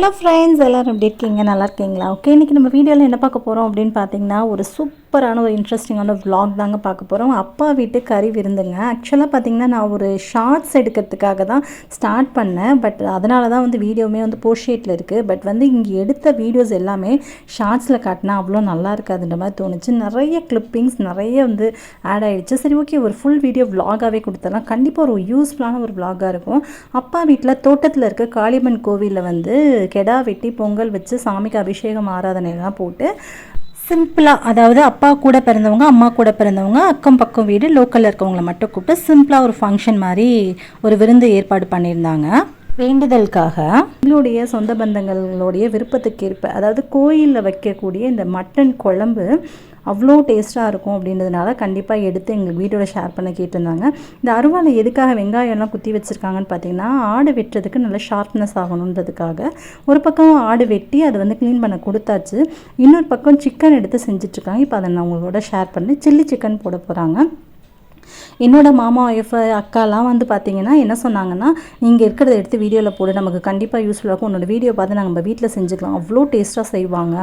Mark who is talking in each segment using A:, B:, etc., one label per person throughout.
A: hello friends எல்லோரும் எப்படி இருக்கீங்க நல்லா இருக்கீங்களா ஓகே இன்றைக்கி நம்ம வீடியோவில் என்ன பார்க்க போகிறோம் அப்படின்னு பார்த்தீங்கன்னா ஒரு சூப் சூப்பரான ஒரு இன்ட்ரெஸ்டிங்கான விலாக் தாங்க பார்க்க போகிறோம் அப்பா வீட்டு கறி விருந்துங்க ஆக்சுவலாக பார்த்திங்கன்னா நான் ஒரு ஷார்ட்ஸ் எடுக்கிறதுக்காக தான் ஸ்டார்ட் பண்ணேன் பட் அதனால தான் வந்து வீடியோவுமே வந்து போஸ்ட்ஷீட்டில் இருக்குது பட் வந்து இங்கே எடுத்த வீடியோஸ் எல்லாமே ஷார்ட்ஸில் காட்டினா அவ்வளோ நல்லா இருக்காதுன்ற மாதிரி தோணுச்சு நிறைய கிளிப்பிங்ஸ் நிறைய வந்து ஆட் ஆகிடுச்சு சரி ஓகே ஒரு ஃபுல் வீடியோ விலாகாகவே கொடுத்துடலாம் கண்டிப்பாக ஒரு யூஸ்ஃபுல்லான ஒரு விலாகாக இருக்கும் அப்பா வீட்டில் தோட்டத்தில் இருக்க காளியம்மன் கோவிலில் வந்து கெடா வெட்டி பொங்கல் வச்சு சாமிக்கு அபிஷேகம் ஆராதனைலாம் போட்டு சிம்பிளாக அதாவது அப்பா கூட பிறந்தவங்க அம்மா கூட பிறந்தவங்க அக்கம் பக்கம் வீடு லோக்கலில் இருக்கவங்களை மட்டும் கூப்பிட்டு சிம்பிளாக ஒரு ஃபங்க்ஷன் மாதிரி ஒரு விருந்து ஏற்பாடு பண்ணியிருந்தாங்க வேண்டுதலுக்காக எங்களுடைய சொந்த பந்தங்களுடைய விருப்பத்துக்கு ஏற்ப அதாவது கோயிலில் வைக்கக்கூடிய இந்த மட்டன் குழம்பு அவ்வளோ டேஸ்ட்டாக இருக்கும் அப்படின்றதுனால கண்டிப்பாக எடுத்து எங்களுக்கு வீட்டோட ஷேர் பண்ண கேட்டிருந்தாங்க இந்த அருவாலை எதுக்காக வெங்காயம்லாம் குத்தி வச்சுருக்காங்கன்னு பார்த்தீங்கன்னா ஆடு வெட்டுறதுக்கு நல்லா ஷார்ப்னஸ் ஆகணுன்றதுக்காக ஒரு பக்கம் ஆடு வெட்டி அதை வந்து க்ளீன் பண்ண கொடுத்தாச்சு இன்னொரு பக்கம் சிக்கன் எடுத்து செஞ்சிட்ருக்காங்க இப்போ அதை நான் உங்களோட ஷேர் பண்ணி சில்லி சிக்கன் போட போகிறாங்க என்னோட மாமா ஒய்ஃப் அக்காலாம் வந்து பார்த்தீங்கன்னா என்ன சொன்னாங்கன்னா நீங்கள் இருக்கிறத எடுத்து வீடியோவில் போடு நமக்கு கண்டிப்பாக யூஸ்ஃபுல்லாக இருக்கும் உன்னோட வீடியோ பார்த்து நம்ம வீட்டில் செஞ்சுக்கலாம் அவ்வளோ டேஸ்ட்டாக செய்வாங்க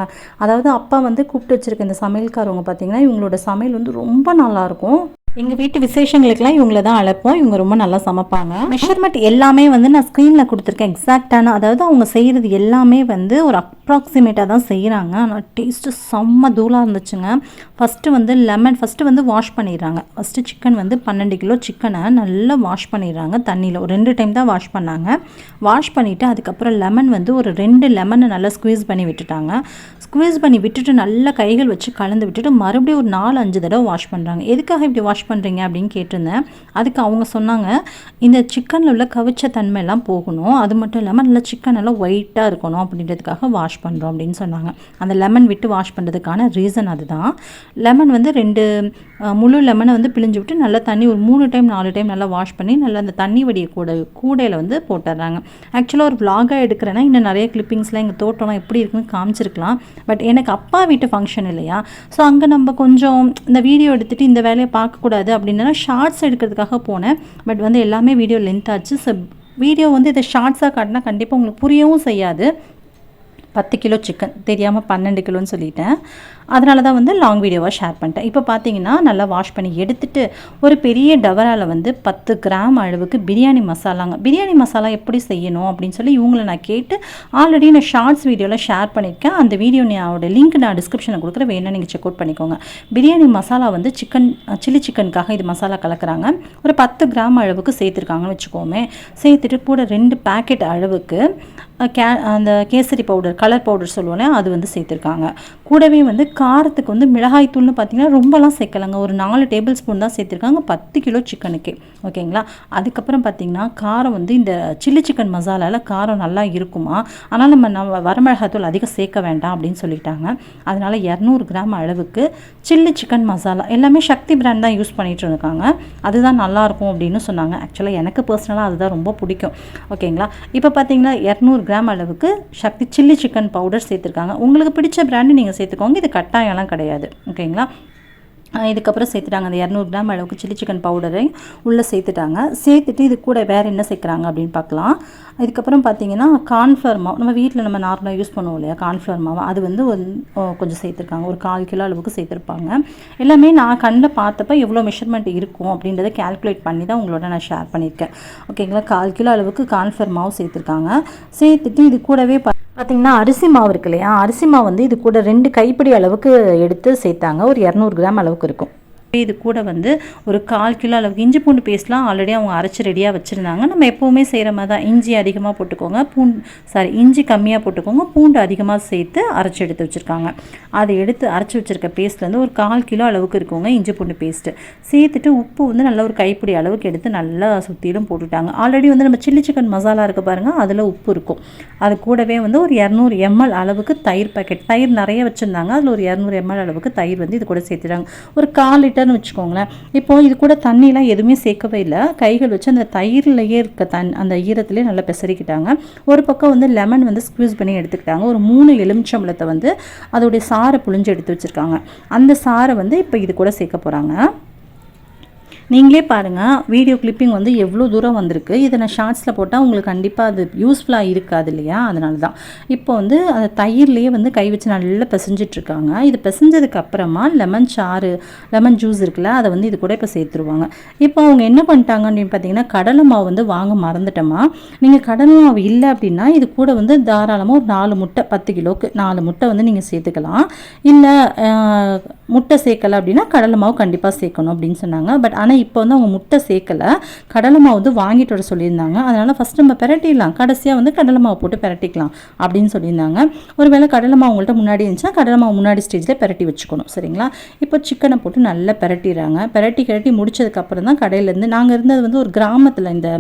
A: அதாவது அப்பா வந்து கூப்பிட்டு வச்சுருக்க இந்த சமையல்காரவங்க பார்த்தீங்கன்னா இவங்களோட சமையல் வந்து ரொம்ப நல்லாயிருக்கும் எங்கள் வீட்டு விசேஷங்களுக்கெல்லாம் இவங்கள தான் அழைப்போம் இவங்க ரொம்ப நல்லா சமைப்பாங்க மெஷர்மெண்ட் எல்லாமே வந்து நான் ஸ்க்ரீனில் கொடுத்துருக்கேன் எக்ஸாக்டான அதாவது அவங்க செய்கிறது எல்லாமே வந்து ஒரு அப்ராக்சிமேட்டாக தான் செய்கிறாங்க ஆனால் டேஸ்ட்டு செம்ம தூளாக இருந்துச்சுங்க ஃபஸ்ட்டு வந்து லெமன் ஃபஸ்ட்டு வந்து வாஷ் பண்ணிடுறாங்க ஃபஸ்ட்டு சிக்கன் வந்து பன்னெண்டு கிலோ சிக்கனை நல்லா வாஷ் பண்ணிடுறாங்க தண்ணியில் ஒரு ரெண்டு டைம் தான் வாஷ் பண்ணாங்க வாஷ் பண்ணிவிட்டு அதுக்கப்புறம் லெமன் வந்து ஒரு ரெண்டு லெமனை நல்லா ஸ்குவீஸ் பண்ணி விட்டுட்டாங்க ஸ்குவீஸ் பண்ணி விட்டுட்டு நல்லா கைகள் வச்சு கலந்து விட்டுட்டு மறுபடியும் ஒரு நாலு அஞ்சு தடவை வாஷ் பண்ணுறாங்க எதுக்காக இப்படி வாஷ் பண்ணுறீங்க அப்படின்னு கேட்டிருந்தேன் அதுக்கு அவங்க சொன்னாங்க இந்த சிக்கனில் உள்ள கவிச்ச தன்மையெல்லாம் போகணும் அது மட்டும் இல்லாமல் நல்லா சிக்கன் எல்லாம் ஒயிட்டாக இருக்கணும் அப்படின்றதுக்காக வாஷ் பண்ணுறோம் அப்படின்னு சொன்னாங்க அந்த லெமன் விட்டு வாஷ் பண்ணுறதுக்கான ரீசன் அதுதான் லெமன் வந்து ரெண்டு முழு லெமனை வந்து பிழிஞ்சு விட்டு நல்லா தண்ணி ஒரு மூணு டைம் நாலு டைம் நல்லா வாஷ் பண்ணி நல்லா அந்த தண்ணி வடிய கூட கூடையில் வந்து போட்டுடுறாங்க ஆக்சுவலாக ஒரு விலாகாக எடுக்கிறேன்னா இன்னும் நிறைய கிளிப்பிங்ஸ்லாம் எங்கள் தோட்டம்லாம் எப்படி இருக்குன்னு காமிச்சிருக்கலாம் பட் எனக்கு அப்பா வீட்டு ஃபங்க்ஷன் இல்லையா ஸோ அங்கே நம்ம கொஞ்சம் இந்த வீடியோ எடுத்துகிட்டு இந்த வேலையை பார்க்கக்கூடாது போகக்கூடாது அப்படின்னா ஷார்ட்ஸ் எடுக்கிறதுக்காக போனேன் பட் வந்து எல்லாமே வீடியோ லென்த் ஆச்சு ஸோ வீடியோ வந்து இதை ஷார்ட்ஸாக காட்டினா கண்டிப்பாக உங்களுக்கு புரியவும் செய்யாது பத்து கிலோ சிக்கன் தெரியாமல் பன்னெண்டு கிலோன்னு சொல்லிட்டேன் அதனால தான் வந்து லாங் வீடியோவாக ஷேர் பண்ணிட்டேன் இப்போ பார்த்தீங்கன்னா நல்லா வாஷ் பண்ணி எடுத்துட்டு ஒரு பெரிய டவரால் வந்து பத்து கிராம் அளவுக்கு பிரியாணி மசாலாங்க பிரியாணி மசாலா எப்படி செய்யணும் அப்படின்னு சொல்லி இவங்களை நான் கேட்டு ஆல்ரெடி நான் ஷார்ட்ஸ் வீடியோவில் ஷேர் பண்ணியிருக்கேன் அந்த வீடியோ நான் லிங்க் நான் டிஸ்கிரிப்ஷனில் கொடுக்குற வேணா நீங்கள் செக் அவுட் பண்ணிக்கோங்க பிரியாணி மசாலா வந்து சிக்கன் சில்லி சிக்கனுக்காக இது மசாலா கலக்கிறாங்க ஒரு பத்து கிராம் அளவுக்கு சேர்த்துருக்காங்கன்னு வச்சுக்கோமே சேர்த்துட்டு கூட ரெண்டு பேக்கெட் அளவுக்கு கே அந்த கேசரி பவுடர் கலர் பவுடர் சொல்லுவோன்னே அது வந்து சேர்த்துருக்காங்க கூடவே வந்து காரத்துக்கு வந்து மிளகாய் தூள்னு பார்த்தீங்கன்னா ரொம்பலாம் சேர்க்கலாங்க ஒரு நாலு டேபிள் ஸ்பூன் தான் சேர்த்துருக்காங்க பத்து கிலோ சிக்கனுக்கு ஓகேங்களா அதுக்கப்புறம் பார்த்திங்கன்னா காரம் வந்து இந்த சில்லி சிக்கன் மசாலாவில் காரம் நல்லா இருக்குமா ஆனால் நம்ம நம்ம வரமிளகாய் தூள் அதிகம் சேர்க்க வேண்டாம் அப்படின்னு சொல்லிட்டாங்க அதனால் இரநூறு கிராம் அளவுக்கு சில்லி சிக்கன் மசாலா எல்லாமே சக்தி பிராண்ட் தான் யூஸ் பண்ணிகிட்டு இருக்காங்க அதுதான் நல்லாயிருக்கும் அப்படின்னு சொன்னாங்க ஆக்சுவலாக எனக்கு பர்சனலாக அதுதான் ரொம்ப பிடிக்கும் ஓகேங்களா இப்போ பார்த்தீங்கன்னா இரநூறு கிராம் அளவுக்கு சக்தி சில்லி சிக்கன் பவுடர் சேர்த்துருக்காங்க உங்களுக்கு பிடிச்ச பிராண்டு நீங்கள் சேர்த்துக்கோங்க இது கட்டாயம்லாம் கிடையாது ஓகேங்களா இதுக்கப்புறம் சேர்த்துட்டாங்க அந்த இரநூறு கிராம் அளவுக்கு சில்லி சிக்கன் பவுடரை உள்ளே சேர்த்துட்டாங்க சேர்த்துட்டு இது கூட வேறு என்ன சேர்க்குறாங்க அப்படின்னு பார்க்கலாம் இதுக்கப்புறம் பார்த்தீங்கன்னா கார்ன்ஃப்ளவர் மாவு நம்ம வீட்டில் நம்ம நார்மலாக யூஸ் பண்ணுவோம் இல்லையா கார்ன்ஃப்ளவர் மாவு அது வந்து கொஞ்சம் சேர்த்துருக்காங்க ஒரு கால் கிலோ அளவுக்கு சேர்த்துருப்பாங்க எல்லாமே நான் கண்ணில் பார்த்தப்ப எவ்வளோ மெஷர்மெண்ட் இருக்கும் அப்படின்றத கேல்குலேட் பண்ணி தான் உங்களோட நான் ஷேர் பண்ணியிருக்கேன் ஓகேங்களா கால் கிலோ அளவுக்கு கார்ன்ஃப்ளவர் மாவு சேர்த்துருக்காங்க சேர்த்துட்டு இது கூடவே பார்த்திங்கன்னா அரிசி மாவு இருக்கு இல்லையா அரிசி மாவு வந்து இது கூட ரெண்டு கைப்பிடி அளவுக்கு எடுத்து சேர்த்தாங்க ஒரு இரநூறு கிராம் அளவுக்கு இருக்கும் இது கூட வந்து ஒரு கால் கிலோ அளவுக்கு இஞ்சி பூண்டு பேஸ்ட்லாம் ஆல்ரெடி அவங்க அரைச்சி ரெடியாக வச்சுருந்தாங்க நம்ம எப்போவுமே செய்கிற மாதிரி தான் இஞ்சி அதிகமாக போட்டுக்கோங்க பூண்டு சாரி இஞ்சி கம்மியாக போட்டுக்கோங்க பூண்டு அதிகமாக சேர்த்து அரைச்சி எடுத்து வச்சுருக்காங்க அதை எடுத்து அரைச்சி வச்சுருக்க பேஸ்ட்லேருந்து ஒரு கால் கிலோ அளவுக்கு இருக்கோங்க இஞ்சி பூண்டு பேஸ்ட்டு சேர்த்துட்டு உப்பு வந்து நல்ல ஒரு கைப்பிடி அளவுக்கு எடுத்து நல்லா சுற்றிலும் போட்டுட்டாங்க ஆல்ரெடி வந்து நம்ம சில்லி சிக்கன் மசாலா இருக்குது பாருங்கள் அதில் உப்பு இருக்கும் அது கூடவே வந்து ஒரு இரநூறு எம்எல் அளவுக்கு தயிர் பாக்கெட் தயிர் நிறைய வச்சுருந்தாங்க அதில் ஒரு இரநூறு எம்எல் அளவுக்கு தயிர் வந்து இது கூட சேர்த்துட்டாங்க ஒரு கால் லிட்டர் வந்துன்னு வச்சுக்கோங்களேன் இப்போ இது கூட தண்ணியெலாம் எதுவுமே சேர்க்கவே இல்லை கைகள் வச்சு அந்த தயிர்லேயே இருக்க தன் அந்த ஈரத்துலேயே நல்லா பிசறிக்கிட்டாங்க ஒரு பக்கம் வந்து லெமன் வந்து ஸ்க்யூஸ் பண்ணி எடுத்துக்கிட்டாங்க ஒரு மூணு எலுமிச்சம்பழத்தை வந்து அதோடைய சாரை புழிஞ்சு எடுத்து வச்சுருக்காங்க அந்த சாரை வந்து இப்போ இது கூட சேர்க்க போகிறாங்க நீங்களே பாருங்கள் வீடியோ கிளிப்பிங் வந்து எவ்வளோ தூரம் வந்திருக்கு இதை நான் ஷார்ட்ஸில் போட்டால் உங்களுக்கு கண்டிப்பாக அது யூஸ்ஃபுல்லாக இருக்காது இல்லையா அதனால தான் இப்போ வந்து அந்த தயிர்லேயே வந்து கை வச்சு நல்லா பிசைஞ்சிட்ருக்காங்க இது பிசைஞ்சதுக்கு அப்புறமா லெமன் சாறு லெமன் ஜூஸ் இருக்குல்ல அதை வந்து இது கூட இப்போ சேர்த்துருவாங்க இப்போ அவங்க என்ன பண்ணிட்டாங்க அப்படின்னு பார்த்தீங்கன்னா கடலை மாவு வந்து வாங்க மறந்துட்டோமா நீங்கள் கடலை மாவு இல்லை அப்படின்னா இது கூட வந்து தாராளமாக ஒரு நாலு முட்டை பத்து கிலோக்கு நாலு முட்டை வந்து நீங்கள் சேர்த்துக்கலாம் இல்லை முட்டை சேர்க்கலை அப்படின்னா கடலை மாவு கண்டிப்பாக சேர்க்கணும் அப்படின்னு சொன்னாங்க பட் ஆனால் ஆனால் இப்போ வந்து அவங்க முட்டை சேர்க்கலை கடலை மாவு வந்து வாங்கிட்டு வர சொல்லியிருந்தாங்க அதனால் ஃபஸ்ட் நம்ம பெரட்டிடலாம் கடைசியாக வந்து கடலை மாவு போட்டு பெரட்டிக்கலாம் அப்படின்னு சொல்லியிருந்தாங்க ஒரு வேளை கடலை மாவு உங்கள்கிட்ட முன்னாடி இருந்துச்சுன்னா கடலை மாவு முன்னாடி ஸ்டேஜில் பெரட்டி வச்சுக்கணும் சரிங்களா இப்போ சிக்கனை போட்டு நல்லா பெரட்டிடுறாங்க பெரட்டி கிரட்டி முடிச்சதுக்கப்புறம் தான் கடையிலேருந்து நாங்கள் இருந்தது வந்து ஒரு கிராமத்தில் இந்த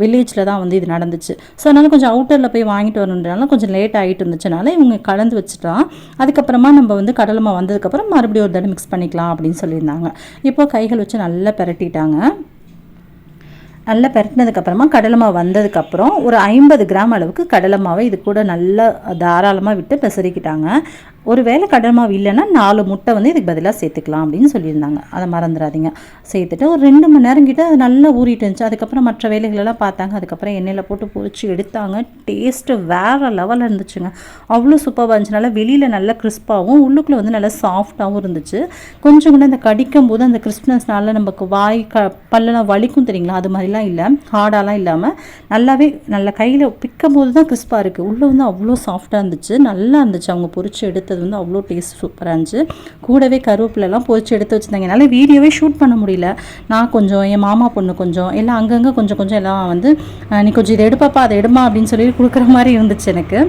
A: வில்லேஜில் தான் வந்து இது நடந்துச்சு ஸோ அதனால் கொஞ்சம் அவுட்டரில் போய் வாங்கிட்டு வரணுன்றனால கொஞ்சம் லேட் ஆகிட்டு இருந்துச்சுனால இவங்க கலந்து வச்சுட்டா அதுக்கப்புறமா நம்ம வந்து கடலமாக வந்ததுக்கப்புறம் மறுபடியும் ஒரு தடவை மிக்ஸ் பண்ணிக்கலாம் அப்படின்னு சொல்லியிருந்தாங்க இப்போ கைகள் வச்சு நல்லா பெரட்டிட்டாங்க நல்லா பெரட்டினதுக்கப்புறமா கடலமாக வந்ததுக்கப்புறம் ஒரு ஐம்பது கிராம் அளவுக்கு கடலைமாவை இது கூட நல்லா தாராளமாக விட்டு பெசரிக்கிட்டாங்க ஒரு வேலை மாவு இல்லைன்னா நாலு முட்டை வந்து இதுக்கு பதிலாக சேர்த்துக்கலாம் அப்படின்னு சொல்லியிருந்தாங்க அதை மறந்துடாதீங்க சேர்த்துட்டு ஒரு ரெண்டு மணி நேரம் கிட்ட அது நல்லா ஊறிட்டு இருந்துச்சு அதுக்கப்புறம் மற்ற வேலைகளெல்லாம் பார்த்தாங்க அதுக்கப்புறம் எண்ணெயில் போட்டு பொறிச்சு எடுத்தாங்க டேஸ்ட்டு வேறு லெவலில் இருந்துச்சுங்க அவ்வளோ சூப்பராக இருந்துச்சு நல்லா வெளியில் நல்லா கிறிஸ்பாகவும் உள்ளுக்குள்ளே வந்து நல்லா சாஃப்டாகவும் இருந்துச்சு கொஞ்சம் கூட அந்த கடிக்கும் போது அந்த கிறிஸ்மஸ்னால நமக்கு வாய் க பல்லெல்லாம் வலிக்கும் தெரியுங்களா அது மாதிரிலாம் இல்லை ஹார்டாலாம் இல்லாமல் நல்லாவே நல்லா கையில் பிக்கும் போது தான் கிறிஸ்பாக இருக்குது உள்ளே வந்து அவ்வளோ சாஃப்டாக இருந்துச்சு நல்லா இருந்துச்சு அவங்க பொறிச்சு எடுத்து எடுத்தது வந்து அவ்வளோ டேஸ்ட் சூப்பராக இருந்துச்சு கூடவே கருவேப்பிலெல்லாம் பொறிச்சு எடுத்து வச்சுருந்தாங்க என்னால் வீடியோவே ஷூட் பண்ண முடியல நான் கொஞ்சம் என் மாமா பொண்ணு கொஞ்சம் எல்லாம் அங்கங்கே கொஞ்சம் கொஞ்சம் எல்லாம் வந்து நீ கொஞ்சம் இதை எடுப்பாப்பா அதை எடுமா அப்படின்னு சொல்லி கொடுக்குற மாதிரி இருந்துச்சு எனக்கு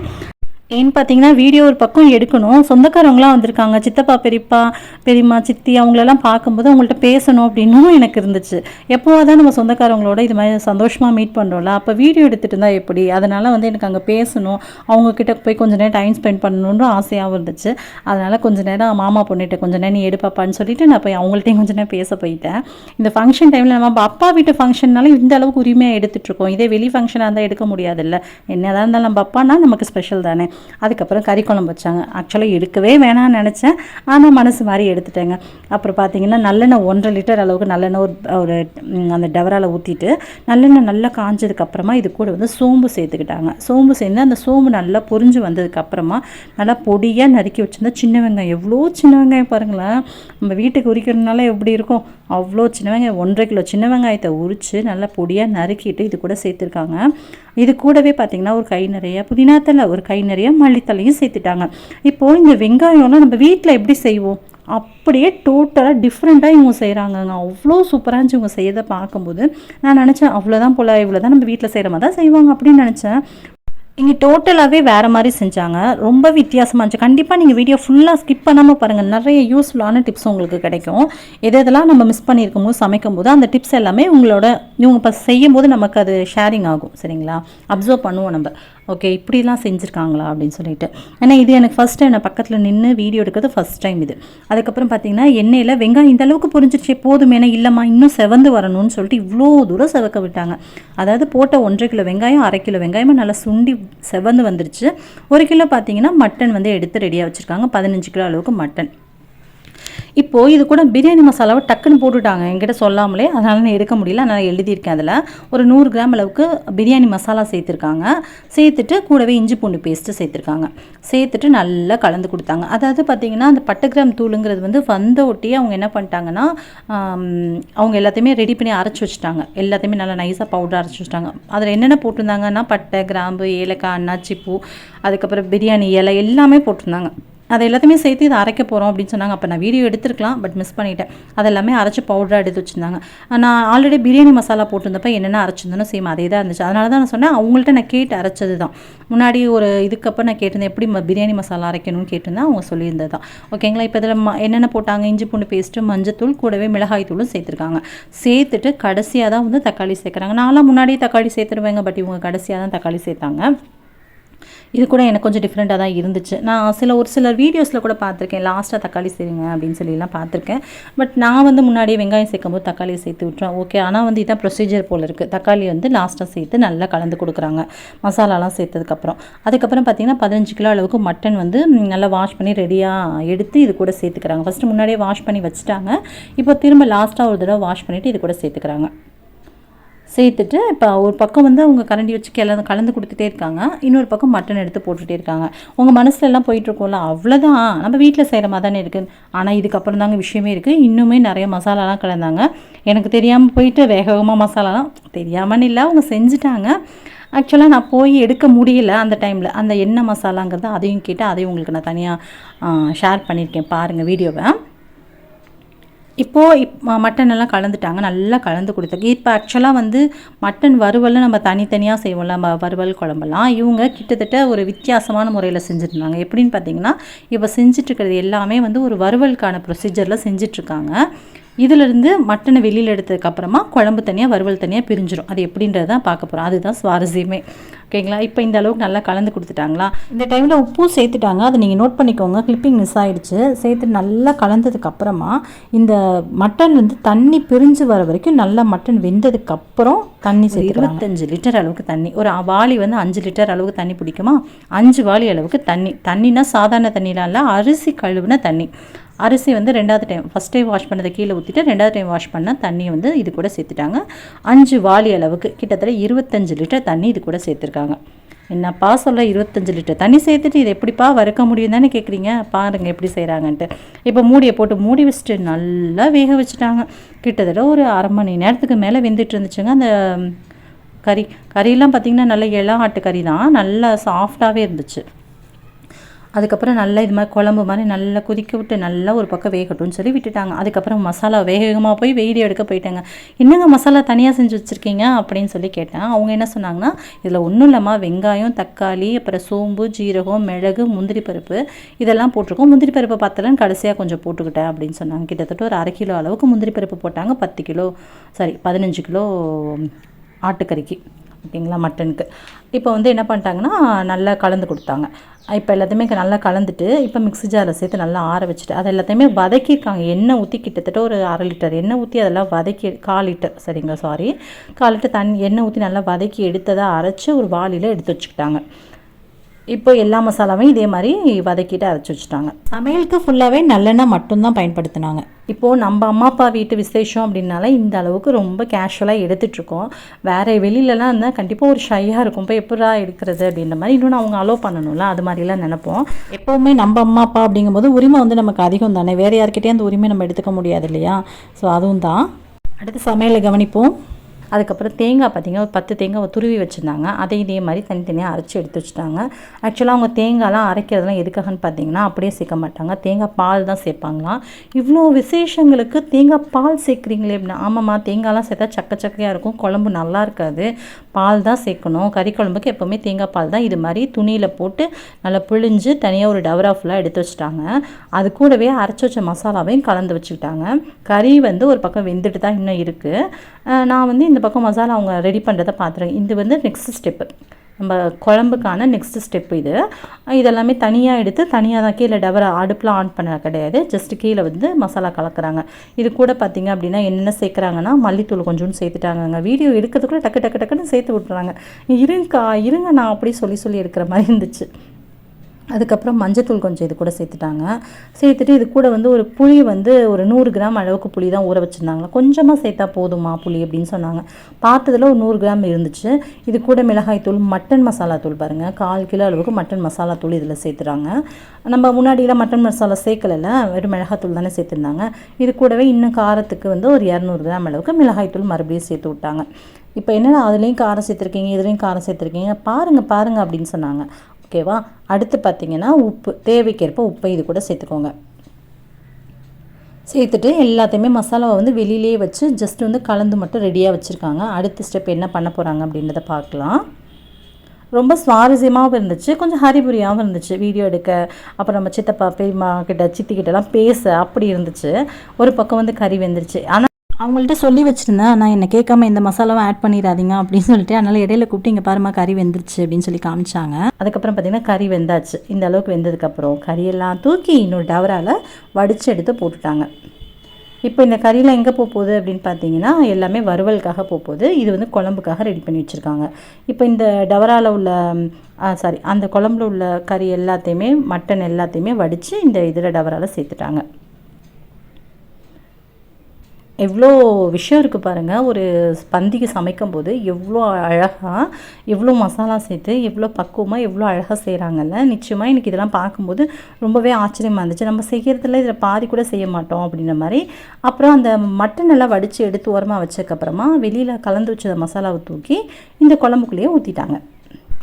A: ஏன்னு பார்த்தீங்கன்னா வீடியோ ஒரு பக்கம் எடுக்கணும் சொந்தக்காரவங்களாம் வந்திருக்காங்க சித்தப்பா பெரியப்பா பெரியம்மா சித்தி அவங்களெல்லாம் பார்க்கும்போது அவங்கள்ட்ட பேசணும் அப்படின்னும் எனக்கு இருந்துச்சு எப்போவா தான் நம்ம சொந்தக்காரவங்களோட இது மாதிரி சந்தோஷமாக மீட் பண்ணுறோம்ல அப்போ வீடியோ எடுத்துகிட்டு இருந்தால் எப்படி அதனால் வந்து எனக்கு அங்கே பேசணும் அவங்கக்கிட்ட போய் கொஞ்சம் நேரம் டைம் ஸ்பெண்ட் பண்ணணுன்ற ஆசையாகவும் இருந்துச்சு அதனால் கொஞ்சம் நேரம் மாமா பொண்ணுகிட்ட கொஞ்சம் நேரம் நீ எடுப்பாப்பான்னு சொல்லிட்டு நான் போய் அவங்கள்ட்டையும் கொஞ்சம் நேரம் பேச போயிட்டேன் இந்த ஃபங்க்ஷன் டைமில் நம்ம அப்பா வீட்டு ஃபங்க்ஷன்னாலும் இந்த அளவுக்கு உரிமையாக எடுத்துகிட்ருக்கோம் இதே வெளி ஃபங்க்ஷனாக இருந்தால் எடுக்க முடியாதுல்ல என்னதான் இருந்தாலும் நம்ம அப்பானா நமக்கு ஸ்பெஷல் தானே அதுக்கப்புறம் கறி குழம்பு வச்சாங்க ஆக்சுவலாக எடுக்கவே வேணாம்னு நினச்சேன் ஆனால் மனசு மாதிரி எடுத்துட்டேங்க அப்புறம் பார்த்தீங்கன்னா நல்லெண்ணெய் ஒன்றரை லிட்டர் அளவுக்கு நல்லெண்ணெய் ஒரு ஒரு அந்த டவரால் ஊற்றிட்டு நல்லெண்ணெய் நல்லா காஞ்சதுக்கப்புறமா இது கூட வந்து சோம்பு சேர்த்துக்கிட்டாங்க சோம்பு சேர்ந்து அந்த சோம்பு நல்லா பொரிஞ்சு வந்ததுக்கப்புறமா நல்லா பொடியாக நறுக்கி வச்சுருந்தா சின்ன வெங்காயம் எவ்வளோ சின்ன வெங்காயம் பாருங்களேன் நம்ம வீட்டுக்கு உரிக்கிறதுனால எப்படி இருக்கும் அவ்வளோ சின்ன வெங்காயம் ஒன்றரை கிலோ சின்ன வெங்காயத்தை உரித்து நல்லா பொடியாக நறுக்கிட்டு இது கூட சேர்த்துருக்காங்க இது கூடவே பார்த்திங்கன்னா ஒரு கை நிறைய புதினா ஒரு கை நிறைய தழையும் மல்லித்தலையும் சேர்த்துட்டாங்க இப்போது இந்த வெங்காயம்லாம் நம்ம வீட்டில் எப்படி செய்வோம் அப்படியே டோட்டலாக டிஃப்ரெண்ட்டாக இவங்க செய்கிறாங்கங்க அவ்வளோ சூப்பராக இருந்துச்சு இவங்க செய்யறதை பார்க்கும்போது நான் நினச்சேன் அவ்வளோதான் போல் இவ்வளோ தான் நம்ம வீட்டில் செய்கிற மாதிரி தான் செய்வாங்க அப்படின்னு நினச்சேன் இங்கே டோட்டலாகவே வேறு மாதிரி செஞ்சாங்க ரொம்ப வித்தியாசமாக இருந்துச்சு கண்டிப்பாக நீங்கள் வீடியோ ஃபுல்லாக ஸ்கிப் பண்ணாமல் பாருங்கள் நிறைய யூஸ்ஃபுல்லான டிப்ஸ் உங்களுக்கு கிடைக்கும் எது எதெல்லாம் நம்ம மிஸ் பண்ணியிருக்கும் போது சமைக்கும் போது அந்த டிப்ஸ் எல்லாமே உங்களோட இவங்க இப்போ செய்யும் போது நமக்கு அது ஷேரிங் ஆகும் சரிங்களா அப்சர்வ் பண்ணுவோம் நம்ம ஓகே இப்படிலாம் செஞ்சுருக்காங்களா அப்படின்னு சொல்லிட்டு ஏன்னா இது எனக்கு ஃபஸ்ட் டைம் நான் பக்கத்தில் நின்று வீடியோ எடுக்கிறது ஃபஸ்ட் டைம் இது அதுக்கப்புறம் பார்த்தீங்கன்னா எண்ணெயில் வெங்காயம் இந்த அளவுக்கு பொரிஞ்சிருச்சு போதும் என இல்லைம்மா இன்னும் செவந்து வரணும்னு சொல்லிட்டு இவ்வளோ தூரம் செவக்க விட்டாங்க அதாவது போட்ட ஒன்றரை கிலோ வெங்காயம் அரை கிலோ வெங்காயமும் நல்லா சுண்டி செவந்து வந்துருச்சு ஒரு கிலோ பார்த்தீங்கன்னா மட்டன் வந்து எடுத்து ரெடியாக வச்சுருக்காங்க பதினஞ்சு கிலோ அளவுக்கு மட்டன் இப்போது இது கூட பிரியாணி மசாலாவை டக்குன்னு போட்டுட்டாங்க என்கிட்ட சொல்லாமலே அதனால் நான் எடுக்க முடியல அதனால் எழுதியிருக்கேன் அதில் ஒரு நூறு கிராம் அளவுக்கு பிரியாணி மசாலா சேர்த்துருக்காங்க சேர்த்துட்டு கூடவே இஞ்சி பூண்டு பேஸ்ட்டு சேர்த்துருக்காங்க சேர்த்துட்டு நல்லா கலந்து கொடுத்தாங்க அதாவது பார்த்திங்கன்னா அந்த கிராம் தூளுங்கிறது வந்து வந்த ஒட்டியே அவங்க என்ன பண்ணிட்டாங்கன்னா அவங்க எல்லாத்தையுமே ரெடி பண்ணி அரைச்சி வச்சுட்டாங்க எல்லாத்தையுமே நல்லா நைஸாக பவுடர் அரைச்சி வச்சுட்டாங்க அதில் என்னென்ன போட்டிருந்தாங்கன்னா பட்டை கிராம்பு ஏலக்காய் அன்னாச்சி அதுக்கப்புறம் பிரியாணி இலை எல்லாமே போட்டிருந்தாங்க அதை எல்லாத்தையுமே சேர்த்து இதை அரைக்க போகிறோம் அப்படின்னு சொன்னாங்க அப்போ நான் வீடியோ எடுத்துருக்கலாம் பட் மிஸ் பண்ணிட்டேன் அதெல்லாமே அரைச்சி பவுடராக எடுத்து வச்சுருந்தாங்க நான் ஆல்ரெடி பிரியாணி மசாலா போட்டிருந்தப்ப என்னென்ன அரைச்சிருந்தனோ சேம் அதே தான் இருந்துச்சு அதனால தான் நான் சொன்னேன் அவங்கள்ட்ட நான் கேட்டு அரைச்சது தான் முன்னாடி ஒரு இதுக்கப்புறம் நான் கேட்டிருந்தேன் எப்படி பிரியாணி மசாலா அரைக்கணும்னு கேட்டிருந்தேன் அவங்க சொல்லியிருந்தது தான் ஓகேங்களா இப்போ இதில் என்னென்ன போட்டாங்க இஞ்சி பூண்டு பேஸ்ட்டு மஞ்சத்தூள் கூடவே மிளகாய் தூளும் சேர்த்துருக்காங்க சேர்த்துட்டு கடைசியாக தான் வந்து தக்காளி சேர்க்குறாங்க நான்லாம் முன்னாடியே தக்காளி சேர்த்துருவேங்க பட் இவங்க கடைசியாக தான் தக்காளி சேர்த்தாங்க இது கூட எனக்கு கொஞ்சம் டிஃப்ரெண்ட்டாக தான் இருந்துச்சு நான் சில ஒரு சில வீடியோஸில் கூட பார்த்துருக்கேன் லாஸ்ட்டாக தக்காளி செய்யுங்க அப்படின்னு சொல்லிலாம் பார்த்துருக்கேன் பட் நான் வந்து முன்னாடியே வெங்காயம் சேர்க்கும் போது சேர்த்து விட்டுறேன் ஓகே ஆனால் வந்து இதான் ப்ரொசீஜர் போல் இருக்குது தக்காளி வந்து லாஸ்ட்டாக சேர்த்து நல்லா கலந்து கொடுக்குறாங்க மசாலாலாம் சேர்த்ததுக்கப்புறம் அதுக்கப்புறம் பார்த்திங்கன்னா பதினஞ்சு கிலோ அளவுக்கு மட்டன் வந்து நல்லா வாஷ் பண்ணி ரெடியாக எடுத்து இது கூட சேர்த்துக்கிறாங்க ஃபஸ்ட்டு முன்னாடியே வாஷ் பண்ணி வச்சுட்டாங்க இப்போ திரும்ப லாஸ்ட்டாக ஒரு தடவை வாஷ் பண்ணிவிட்டு இது கூட சேர்த்துக்கிறாங்க சேர்த்துட்டு இப்போ ஒரு பக்கம் வந்து அவங்க கரண்டி வச்சு கலந்து கலந்து கொடுத்துட்டே இருக்காங்க இன்னொரு பக்கம் மட்டன் எடுத்து போட்டுகிட்டே இருக்காங்க உங்கள் மனசில் எல்லாம் போயிட்டுருக்கோம்ல அவ்வளோதான் நம்ம வீட்டில் செய்கிற மாதிரி தானே இருக்குது ஆனால் இதுக்கப்புறம் தாங்க விஷயமே இருக்குது இன்னுமே நிறைய மசாலாலாம் கலந்தாங்க எனக்கு தெரியாமல் போயிட்டு வேக வேகமாக மசாலாலாம் தெரியாமல் இல்லை அவங்க செஞ்சுட்டாங்க ஆக்சுவலாக நான் போய் எடுக்க முடியல அந்த டைமில் அந்த என்ன மசாலாங்கிறத அதையும் கேட்டு அதையும் உங்களுக்கு நான் தனியாக ஷேர் பண்ணியிருக்கேன் பாருங்கள் வீடியோவை இப்போது மட்டன் எல்லாம் கலந்துட்டாங்க நல்லா கலந்து கொடுத்துருக்கு இப்போ ஆக்சுவலாக வந்து மட்டன் வறுவலில் நம்ம தனித்தனியாக செய்வோம்ல நம்ம வறுவல் குழம்புலாம் இவங்க கிட்டத்தட்ட ஒரு வித்தியாசமான முறையில் செஞ்சுருந்தாங்க எப்படின்னு பார்த்தீங்கன்னா இப்போ இருக்கிறது எல்லாமே வந்து ஒரு வறுவலுக்கான ப்ரொசீஜரில் செஞ்சிட்ருக்காங்க இதிலிருந்து மட்டனை வெளியில் எடுத்ததுக்கப்புறமா குழம்பு தனியாக வறுவல் தனியாக பிரிஞ்சிடும் அது எப்படின்றத பார்க்க போகிறோம் அதுதான் சுவாரஸ்யமே ஓகேங்களா இப்போ இந்த அளவுக்கு நல்லா கலந்து கொடுத்துட்டாங்களா இந்த டைமில் உப்பும் சேர்த்துட்டாங்க அதை நீங்கள் நோட் பண்ணிக்கோங்க கிளிப்பிங் மிஸ் ஆகிடுச்சு சேர்த்து நல்லா கலந்ததுக்கப்புறமா இந்த மட்டன் வந்து தண்ணி பிரிஞ்சு வர வரைக்கும் நல்லா மட்டன் வெந்ததுக்கப்புறம் தண்ணி சேர்த்து இருபத்தஞ்சு லிட்டர் அளவுக்கு தண்ணி ஒரு வாளி வந்து அஞ்சு லிட்டர் அளவுக்கு தண்ணி பிடிக்குமா அஞ்சு வாளி அளவுக்கு தண்ணி தண்ணினா சாதாரண தண்ணிலாம் இல்லை அரிசி கழுவுன தண்ணி அரிசி வந்து ரெண்டாவது டைம் ஃபஸ்ட் டைம் வாஷ் பண்ணதை கீழே ஊற்றிட்டு ரெண்டாவது டைம் வாஷ் பண்ணால் தண்ணியை வந்து இது கூட சேர்த்துட்டாங்க அஞ்சு வாலி அளவுக்கு கிட்டத்தட்ட இருபத்தஞ்சு லிட்டர் தண்ணி இது கூட சேர்த்துருக்காங்க என்னப்பா சொல்ல இருபத்தஞ்சி லிட்டர் தண்ணி சேர்த்துட்டு இது எப்படிப்பா வறுக்க முடியும் தானே கேட்குறீங்க பாருங்கள் எப்படி செய்கிறாங்கன்ட்டு இப்போ மூடியை போட்டு மூடி வச்சுட்டு நல்லா வேக வச்சுட்டாங்க கிட்டத்தட்ட ஒரு அரை மணி நேரத்துக்கு மேலே வெந்துட்டு இருந்துச்சுங்க அந்த கறி கறியெல்லாம் பார்த்திங்கன்னா நல்ல இளம் ஆட்டு கறி தான் நல்லா சாஃப்டாகவே இருந்துச்சு அதுக்கப்புறம் நல்லா இது மாதிரி குழம்பு மாதிரி நல்லா கொதிக்க விட்டு நல்லா ஒரு பக்கம் வேகட்டும்னு சொல்லி விட்டுட்டாங்க அதுக்கப்புறம் மசாலா வேகமாக போய் வீடியோ எடுக்க போயிட்டாங்க என்னங்க மசாலா தனியாக செஞ்சு வச்சுருக்கீங்க அப்படின்னு சொல்லி கேட்டேன் அவங்க என்ன சொன்னாங்கன்னா இதில் ஒன்றும் இல்லாமல் வெங்காயம் தக்காளி அப்புறம் சோம்பு ஜீரகம் மிளகு முந்திரி பருப்பு இதெல்லாம் போட்டிருக்கோம் முந்திரி பருப்பு பார்த்தலன்னு கடைசியாக கொஞ்சம் போட்டுக்கிட்டேன் அப்படின்னு சொன்னாங்க கிட்டத்தட்ட ஒரு அரை கிலோ அளவுக்கு முந்திரி பருப்பு போட்டாங்க பத்து கிலோ சாரி பதினஞ்சு கிலோ ஆட்டுக்கறிக்கு ஓகேங்களா மட்டனுக்கு இப்போ வந்து என்ன பண்ணிட்டாங்கன்னா நல்லா கலந்து கொடுத்தாங்க இப்போ எல்லாத்தையுமே நல்லா கலந்துட்டு இப்போ மிக்ஸி ஜாரில் சேர்த்து நல்லா ஆற வச்சுட்டு அதை எல்லாத்தையுமே வதக்கியிருக்காங்க எண்ணெய் ஊற்றி கிட்டத்தட்ட ஒரு அரை லிட்டர் எண்ணெய் ஊற்றி அதெல்லாம் வதக்கி கால் லிட்டர் சரிங்க சாரி கால் லிட்டர் தண்ணி எண்ணெய் ஊற்றி நல்லா வதக்கி எடுத்ததாக அரைச்சி ஒரு வாளியில் எடுத்து வச்சுக்கிட்டாங்க இப்போ எல்லா மசாலாவையும் இதே மாதிரி வதக்கிட்டு அரைச்சி வச்சுட்டாங்க சமையலுக்கு ஃபுல்லாகவே நல்லெண்ணெய் மட்டும்தான் பயன்படுத்தினாங்க இப்போது நம்ம அம்மா அப்பா வீட்டு விசேஷம் அப்படின்னால இந்த அளவுக்கு ரொம்ப கேஷுவலாக எடுத்துகிட்ருக்கோம் வேறு வெளியிலலாம் இருந்தால் கண்டிப்பாக ஒரு ஷையாக இருக்கும் இப்போ எப்படா எடுக்கிறது அப்படின்ற மாதிரி இன்னொன்று அவங்க அலோவ் பண்ணணும்ல அது மாதிரிலாம் நினைப்போம் எப்போவுமே நம்ம அம்மா அப்பா அப்படிங்கும்போது உரிமை வந்து நமக்கு அதிகம் தானே வேறு யார்கிட்டேயும் அந்த உரிமை நம்ம எடுத்துக்க முடியாது இல்லையா ஸோ அதுவும் தான் அடுத்து சமையலை கவனிப்போம் அதுக்கப்புறம் தேங்காய் பார்த்திங்கன்னா ஒரு பத்து தேங்காய் துருவி வச்சுருந்தாங்க அதை இதே மாதிரி தனித்தனியாக அரைச்சி எடுத்து வச்சுட்டாங்க ஆக்சுவலாக அவங்க தேங்காய்லாம் அரைக்கிறதுலாம் எதுக்காகன்னு பார்த்தீங்கன்னா அப்படியே சேர்க்க மாட்டாங்க தேங்காய் பால் தான் சேர்ப்பாங்களாம் இவ்வளோ விசேஷங்களுக்கு தேங்காய் பால் சேர்க்குறீங்களே அப்படின்னா ஆமாம்மா தேங்காய்லாம் சேர்த்தா சக்க சக்கையாக இருக்கும் குழம்பு நல்லா இருக்காது பால் தான் சேர்க்கணும் கறி குழம்புக்கு எப்போவுமே தேங்காய் பால் தான் இது மாதிரி துணியில் போட்டு நல்லா பிழிஞ்சு தனியாக ஒரு டவரா ஃபுல்லாக எடுத்து வச்சுட்டாங்க அது கூடவே அரைச்சி வச்ச மசாலாவையும் கலந்து வச்சுக்கிட்டாங்க கறி வந்து ஒரு பக்கம் வெந்துட்டு தான் இன்னும் இருக்குது நான் வந்து இந்த இந்த பக்கம் மசாலா அவங்க ரெடி பண்ணுறதை பார்த்துருங்க இது வந்து நெக்ஸ்ட் ஸ்டெப்பு நம்ம குழம்புக்கான நெக்ஸ்ட்டு ஸ்டெப் இது இதெல்லாமே தனியாக எடுத்து தனியாக தான் கீழே டவரை அடுப்பில் ஆன் பண்ண கிடையாது ஜஸ்ட் கீழே வந்து மசாலா கலக்கிறாங்க இது கூட பார்த்திங்க அப்படின்னா என்னென்ன சேர்க்குறாங்கன்னா மல்லித்தூள் கொஞ்சோண்டு சேர்த்துட்டாங்கங்க வீடியோ எடுக்கிறதுக்குள்ளே டக்கு டக்கு டக்குன்னு சேர்த்து விட்டுறாங்க இருங்க இருங்க நான் அப்படி சொல்லி சொல்லி எடுக்கிற மாதிரி இருந்துச்சு அதுக்கப்புறம் மஞ்சத்தூள் கொஞ்சம் இது கூட சேர்த்துட்டாங்க சேர்த்துட்டு இது கூட வந்து ஒரு புளி வந்து ஒரு நூறு கிராம் அளவுக்கு புளி தான் ஊற வச்சுருந்தாங்களா கொஞ்சமாக சேர்த்தா போதுமா புளி அப்படின்னு சொன்னாங்க பார்த்ததில் ஒரு நூறு கிராம் இருந்துச்சு இது கூட மிளகாய் தூள் மட்டன் மசாலா தூள் பாருங்கள் கால் கிலோ அளவுக்கு மட்டன் மசாலா தூள் இதில் சேர்த்துறாங்க நம்ம முன்னாடியெலாம் மட்டன் மசாலா சேர்க்கலைல வெறும் தூள் தானே சேர்த்துருந்தாங்க இது கூடவே இன்னும் காரத்துக்கு வந்து ஒரு இரநூறு கிராம் அளவுக்கு மிளகாய் தூள் மறுபடியும் சேர்த்து விட்டாங்க இப்போ என்னென்னா அதுலேயும் காரம் சேர்த்துருக்கீங்க இதுலேயும் காரம் சேர்த்துருக்கீங்க பாருங்கள் பாருங்கள் அப்படின்னு சொன்னாங்க ஓகேவா அடுத்து பார்த்திங்கன்னா உப்பு தேவைக்கேற்ப உப்பை இது கூட சேர்த்துக்கோங்க சேர்த்துட்டு எல்லாத்தையுமே மசாலாவை வந்து வெளியிலே வச்சு ஜஸ்ட் வந்து கலந்து மட்டும் ரெடியாக வச்சுருக்காங்க அடுத்த ஸ்டெப் என்ன பண்ண போகிறாங்க அப்படின்றத பார்க்கலாம் ரொம்ப சுவாரஸ்யமாகவும் இருந்துச்சு கொஞ்சம் ஹரிபுரியாகவும் இருந்துச்சு வீடியோ எடுக்க அப்புறம் நம்ம சித்தப்பா பெரியம்மா கிட்ட சித்திக்கிட்டலாம் பேச அப்படி இருந்துச்சு ஒரு பக்கம் வந்து கறி வெந்துருச்சு ஆனால் அவங்கள்ட்ட சொல்லி வச்சுருந்தேன் ஆனால் என்னை கேட்காம இந்த மசாலாவும் ஆட் பண்ணிடாதீங்க அப்படின்னு சொல்லிட்டு அதனால் இடையில கூப்பிட்டு இங்கே பாருமா கறி வெந்துருச்சு அப்படின்னு சொல்லி காமிச்சாங்க அதுக்கப்புறம் பார்த்திங்கன்னா கறி வெந்தாச்சு இந்த அளவுக்கு வெந்ததுக்கப்புறம் கறியெல்லாம் தூக்கி இன்னொரு டவரால் வடித்து எடுத்து போட்டுட்டாங்க இப்போ இந்த கறியில் எங்கே போக போகுது அப்படின்னு பார்த்தீங்கன்னா எல்லாமே வறுவலுக்காக போக போகுது இது வந்து குழம்புக்காக ரெடி பண்ணி வச்சுருக்காங்க இப்போ இந்த டவரால உள்ள சாரி அந்த குழம்புல உள்ள கறி எல்லாத்தையுமே மட்டன் எல்லாத்தையுமே வடித்து இந்த இதில் டவரால் சேர்த்துட்டாங்க எவ்வளோ விஷயம் இருக்குது பாருங்கள் ஒரு பந்திக்கு சமைக்கும் போது எவ்வளோ அழகாக எவ்வளோ மசாலா சேர்த்து எவ்வளோ பக்குவமாக எவ்வளோ அழகாக செய்கிறாங்கல்ல நிச்சயமாக எனக்கு இதெல்லாம் பார்க்கும்போது ரொம்பவே ஆச்சரியமாக இருந்துச்சு நம்ம செய்கிறதுல இதில் பாதி கூட செய்ய மாட்டோம் அப்படின்ற மாதிரி அப்புறம் அந்த மட்டன் எல்லாம் வடித்து எடுத்து ஓரமாக வச்சதுக்கப்புறமா வெளியில் கலந்து வச்ச மசாலாவை தூக்கி இந்த குழம்புக்குள்ளேயே ஊற்றிட்டாங்க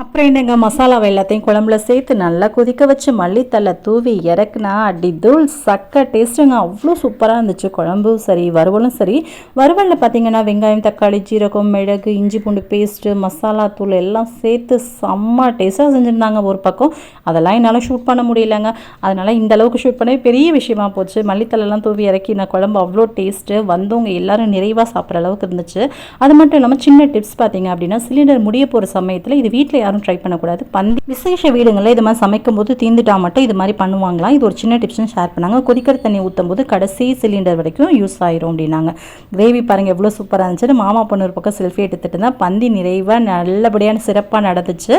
A: அப்புறம் என்னங்க மசாலாவை எல்லாத்தையும் குழம்புல சேர்த்து நல்லா கொதிக்க வச்சு மல்லித்தலை தூவி இறக்குனா அடி தூள் சக்க டேஸ்ட்டுங்க அவ்வளோ சூப்பராக இருந்துச்சு குழம்பும் சரி வறுவலும் சரி வறுவலில் பார்த்தீங்கன்னா வெங்காயம் தக்காளி ஜீரகம் மிளகு இஞ்சி பூண்டு பேஸ்ட்டு மசாலா தூள் எல்லாம் சேர்த்து செம்ம டேஸ்ட்டாக செஞ்சுருந்தாங்க ஒரு பக்கம் அதெல்லாம் என்னால் ஷூட் பண்ண முடியலங்க அதனால் இந்த அளவுக்கு ஷூட் பண்ணவே பெரிய விஷயமா போச்சு மல்லித்தலைலாம் தூவி இறக்கி நான் குழம்பு அவ்வளோ டேஸ்ட்டு வந்தவங்க எல்லாரும் நிறைவாக சாப்பிட்ற அளவுக்கு இருந்துச்சு அது மட்டும் இல்லாமல் சின்ன டிப்ஸ் பார்த்தீங்க அப்படின்னா சிலிண்டர் முடிய போகிற சமயத்தில் இது வீட்டில் யாரும் ட்ரை பண்ணக்கூடாது பந்தி விசேஷ வீடுங்களில் இது மாதிரி சமைக்கும் போது தீந்துட்டா மட்டும் இது மாதிரி பண்ணுவாங்களாம் இது ஒரு சின்ன டிப்ஸ்னு ஷேர் பண்ணாங்க கொதிக்கிற தண்ணி ஊற்றும் போது கடைசி சிலிண்டர் வரைக்கும் யூஸ் ஆயிரும் அப்படின்னாங்க கிரேவி பாருங்கள் எவ்வளோ சூப்பராக இருந்துச்சுன்னு மாமா பொண்ணு ஒரு பக்கம் செல்ஃபி எடுத்துகிட்டு தான் பந்தி நிறைவாக நல்லபடியான சிறப்பாக நடந்துச்சு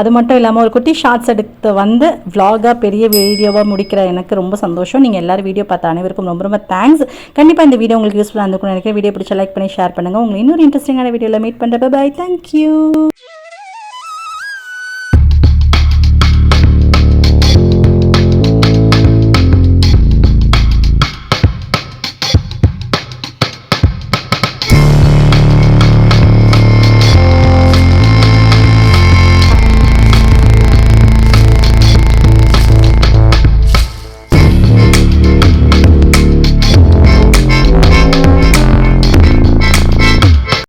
A: அது மட்டும் இல்லாமல் ஒரு குட்டி ஷார்ட்ஸ் எடுத்து வந்து விலாகாக பெரிய வீடியோவாக முடிக்கிற எனக்கு ரொம்ப சந்தோஷம் நீங்கள் எல்லோரும் வீடியோ பார்த்த அனைவருக்கும் ரொம்ப ரொம்ப தேங்க்ஸ் கண்டிப்பாக இந்த வீடியோ உங்களுக்கு யூஸ்ஃபுல்லாக இருந்துக்கணும் நினைக்கிறேன் வீடியோ பிடிச்ச லைக் பண்ணி ஷேர் பண்ணுங்கள் உங்களுக்கு இன்னொரு இன்ட்ரெஸ்டிங்கான வீடியோவில் மீட் பண்ணுறப்ப பாய் தேங்க்யூ